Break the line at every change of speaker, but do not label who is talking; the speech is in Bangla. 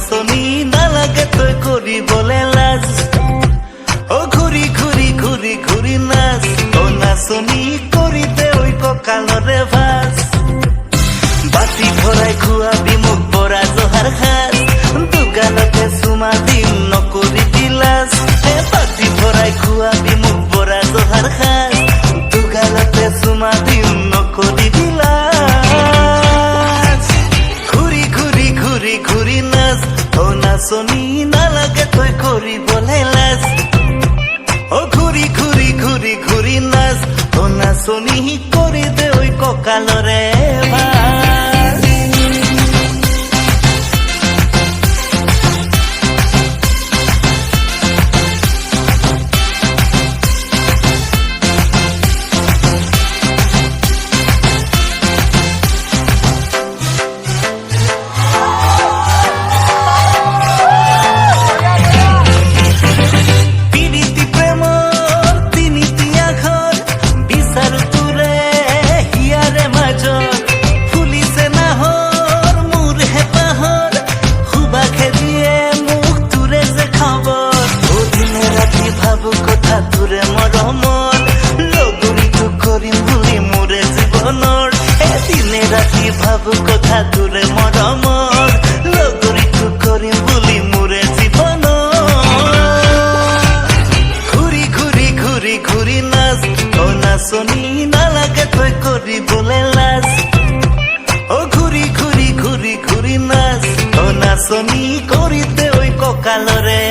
নাচনি নালাগে তই কৰিবলৈ লাজ। অ ঘূৰি ঘূৰি ঘূৰি ঘূৰি নাচ। অ নাচনি কৰি ঐ কঁকালৰে ভাজ বাতি ভৰাই খুৱাবি মোক বৰা জহাৰ সাজ দুগালতে চুমা অ নাচনি নালাগে তই কৰিবলৈ লাজ। অ ঘূৰি ঘূৰি ঘূৰি ঘূৰি নাচ। অ নাচনী কৰি দে ঐ কঁকালৰে ভাঁজ লগৰীটো কৰিম বুলি মোৰে জীৱনৰ ঘূৰি ঘূৰি ঘূৰি ঘূৰি নাচ ও নাচনী নালাগে তই কৰিবলৈ লাজ। অ ঘূৰি ঘূৰি ঘূৰি ঘূৰি নাচ অ নাচনী কৰি ঐ কঁকালৰে ভাঁজ